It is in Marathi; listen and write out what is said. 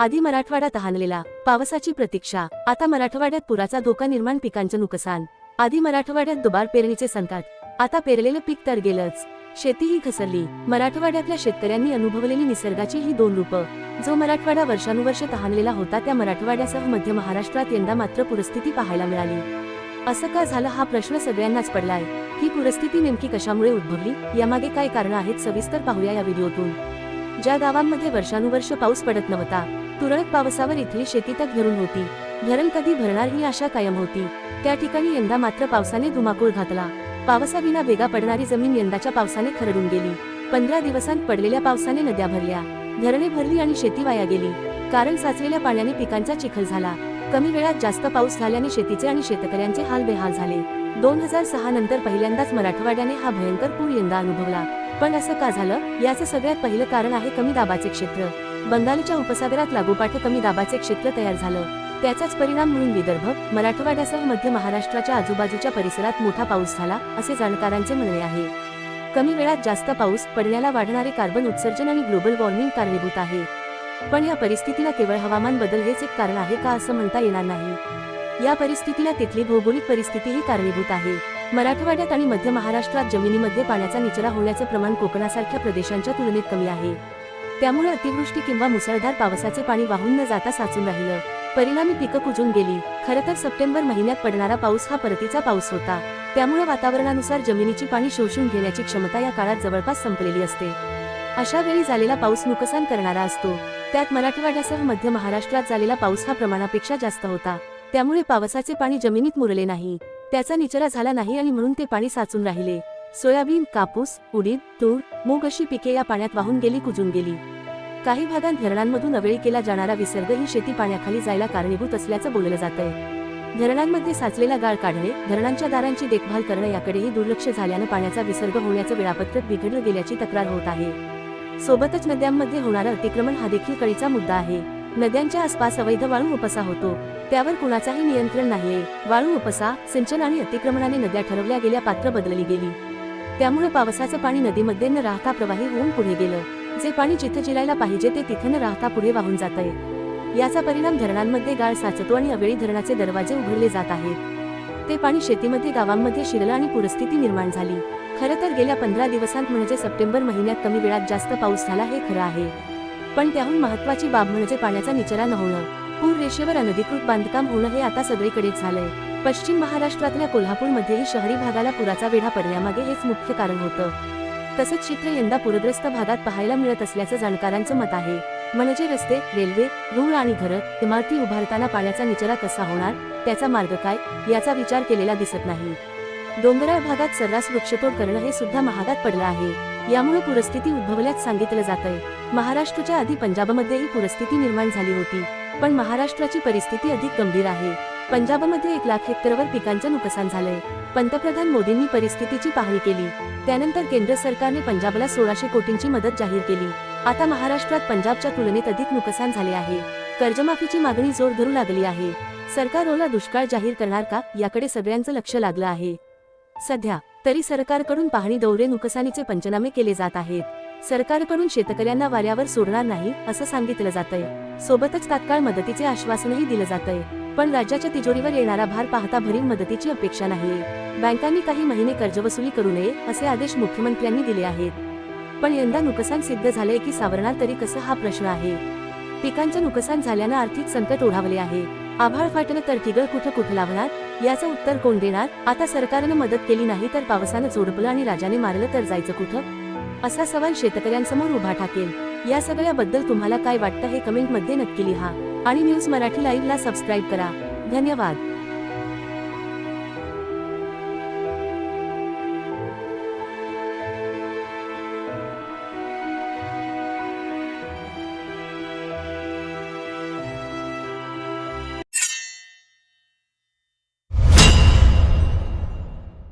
आधी मराठवाडा तहानलेला पावसाची प्रतीक्षा आता मराठवाड्यात पुराचा धोका निर्माण पिकांचं नुकसान. आधी मराठवाड्यात दुबार पेरणीचे संकट आता पेरलेलं पीक तर गेलंच. शेती ही घसरली मराठवाड्यातल्या शेतकऱ्यांनी अनुभवलेली निसर्गाची ही दोन रूपं. जो मराठवाडा वर्षानुवर्ष तहानलेला होता त्या मराठवाड्यासह मध्य महाराष्ट्रात यंदा मात्र पुरस्थिती पाहायला मिळाली. असं का झालं हा प्रश्न सगळ्यांनाच पडलाय. ही पुरस्थिती नेमकी कशामुळे उद्भवली? यामागे काय कारण आहेत सविस्तर पाहूया या व्हिडिओतून. ज्या गावांमध्ये वर्षानुवर्ष पाऊस पडत नव्हता तुरळक पावसावर इथली शेती तक धरून होती. धरण कधी भरणार ही आशा कायम होती. त्या ठिकाणी यंदा मात्र पावसाने धुमाकूळ घातला. पावसाविना वेगा पडणारी जमीन यंदाच्या पावसाने खरडून गेली. पंधरा दिवसांत पडलेल्या पावसाने नद्या भरल्या. धरणे भरली आणि शेती वाया गेली. कारण साचलेल्या पाण्याने पिकांचा चिखल झाला. कमी वेळात जास्त पाऊस झाल्याने शेतीचे आणि शेतकऱ्यांचे हाल बेहाल झाले. दोन हजार सहा नंतर पहिल्यांदाच मराठवाड्याने हा भयंकर पूर यंदा अनुभवला. पण असं का झालं? याचं सगळ्यात पहिलं कारण आहे कमी दाबाचे क्षेत्र. बंगालच्या उपसागरात लागोपाठ कमी दाबाचे क्षेत्र तयार झालं. त्याचाच परिणाम म्हणून विदर्भ मराठवाड्यासह मध्य महाराष्ट्राच्या आजूबाजूच्या परिसरात मोठा पाऊस झाला असे जाणकारांचे म्हणणे आहे. कमी वेळात जास्त पाऊस पडण्याला वाढणारे कार्बन उत्सर्जन आणि ग्लोबल वॉर्मिंग कारणीभूत आहे. पण या परिस्थितीला केवळ हवामान बदल हेच एक कारण आहे का असं म्हणता येणार नाही. या परिस्थितीला तिथली भौगोलिक परिस्थितीही कारणीभूत आहे. मराठवाड्यात आणि मध्य महाराष्ट्रात जमिनीमध्ये पाण्याचा निचरा होण्याचे प्रमाण कोकणासारख्या प्रदेशांच्या तुलनेत कमी आहे. त्यामुळे अतिवृष्टी किंवा मुसळधार पावसाचे पाणी वाहून न जाता साचून राहिलं. परिणामी पिकं कुजून गेली. खरं तर सप्टेंबर महिन्यात पडणारा पाऊस हा परतीचा पाऊस होता. त्यामुळे वातावरणानुसार जमिनीची पाणी शोषून घेण्याची क्षमता या काळात जवळपास संपलेली असते. अशा वेळी झालेला पाऊस नुकसान करणारा असतो. त्यात मराठवाड्यासह मध्य महाराष्ट्रात झालेला पाऊस हा प्रमाणापेक्षा जास्त होता. त्यामुळे पावसाचे पाणी जमिनीत मुरले नाही. त्याचा निचरा झाला नाही आणि म्हणून ते पाणी साचून राहिले. सोयाबीन कापूस उडीद तूर मूग अशी पिके या पाण्यात वाहून गेली कुजून गेली. काही भागांत धरणांमधून अवेळी केला जाणारा विसर्ग ही शेती पाण्याखाली जायला कारणीभूत असल्याचं बोललं जातंय. धरणांमध्ये साचलेला गाळ काढणे धरणांच्या दारांची देखभाल करणे याकडेही दुर्लक्ष झाल्यानं पाण्याचा विसर्ग होण्याचं वेळापत्रक बिघडलं गेल्याची तक्रार होत आहे. सोबतच नद्यांमध्ये होणारं अतिक्रमण हा देखील कळीचा मुद्दा आहे. नद्यांच्या आसपास अवैध वाळू उपसा होतो. त्यावर कुणाचाही नियंत्रण नाहीये. वाळू उपसा सिंचन आणि अतिक्रमणाने नद्या ठरवल्या गेल्या पात्र बदलली गेली. त्यामुळे पावसाचं पाणी नदीमध्ये न राहता प्रवाही होऊन पुढे गेलं. जे पाणी जिथे जिरायला पाहिजे ते तिथं न राहता पुढे वाहून जात आहे याचा परिणाम धरणांमध्ये गाळ साचतो आणि अवेळी धरणाचे दरवाजे उघडले जात आहेत. ते पाणी शेतीमध्ये गावांमध्ये शिरलं आणि पूरस्थिती निर्माण झाली. खरं तर गेल्या पंधरा दिवसांत म्हणजे सप्टेंबर महिन्यात कमी वेळात जास्त पाऊस झाला हे खरं आहे. पण त्याहून महत्वाची बाब म्हणजे पाण्याचा निचरा न होणं. पूर रेषेवर अनधिकृत बांधकाम होणं हे आता सगळीकडेच झालंय. पश्चिम महाराष्ट्रातल्या कोल्हापूरमध्येही शहरी भागाला पुराचा वेढा पडण्यामागे हेच मुख्य कारण होतं. तसंच चित्र यंदा पूरग्रस्त भागात पाहायला मिळत असल्याचं जाणकारांचं मत आहे. म्हणजे रस्ते रेल्वे रूळ आणि घरं इमारती उभारताना पाण्याचा निचरा कसा होणार त्याचा मार्ग काय याचा विचार केलेला दिसत नाही. डोंगराळ भागात सर्रास वृक्षतोड करणं हे सुद्धा महागात पडलं आहे. यामुळे पूरस्थिती उद्भवल्याच सांगितलं जातंय. महाराष्ट्राच्या आधी पंजाबमध्येही पूरस्थिती निर्माण झाली होती. पण महाराष्ट्राची परिस्थिती अधिक गंभीर आहे. पंजाबमध्ये एक लाख हेक्टरवर पिकांचं नुकसान झालंय. पंतप्रधान मोदींनी परिस्थितीची पाहणी केली. त्यानंतर केंद्र सरकारने पंजाबला सोळाशे कोटींची मदत जाहीर केली. आता महाराष्ट्रात पंजाबच्या तुलनेत अधिक नुकसान झाले आहे. कर्जमाफीची मागणी जोर धरू लागली आहे. सरकार ओला दुष्काळ जाहीर करणार का याकडे सगळ्यांचं लक्ष लागलं आहे. सध्या तरी सरकारकडून पाहणी दौरे नुकसानीचे पंचनामे केले जात आहेत. सरकारकडून शेतकऱ्यांना वाऱ्यावर सोडणार नाही असं सांगितलं जातंय. सोबतच तात्काळ मदतीचे आश्वासनही दिलं जातंय. पण राज्याच्या तिजोरीवर येणारा भार पाहता भरीव मदतीची अपेक्षा नाही बँकांनी काही महिने कर्जवसुली करू नये असे आदेश मुख्यमंत्र्यांनी दिले आहेत. पण यंदा नुकसान सिद्ध झाले की सावरणार तरी कसं हा प्रश्न आहे? पिकांचं नुकसान झाल्यानं आर्थिक संकट ओढावले आहे. आभाळ फाटलं तर ठिगळ कुठं कुठं लावणार? याचं उत्तर कोण देणार? आता सरकारनं मदत केली नाही तर पावसानं जोडपलं आणि राजाने मारलं तर जायचं कुठं? असा सवाल शेतकऱ्यांसमोर उभा ठाकेल. या सगळ्याबद्दल तुम्हाला काय वाटतं हे कमेंटमध्ये नक्की लिहा. आणि न्यूज मराठी लाईव्हला सबस्क्राईब करा. धन्यवाद.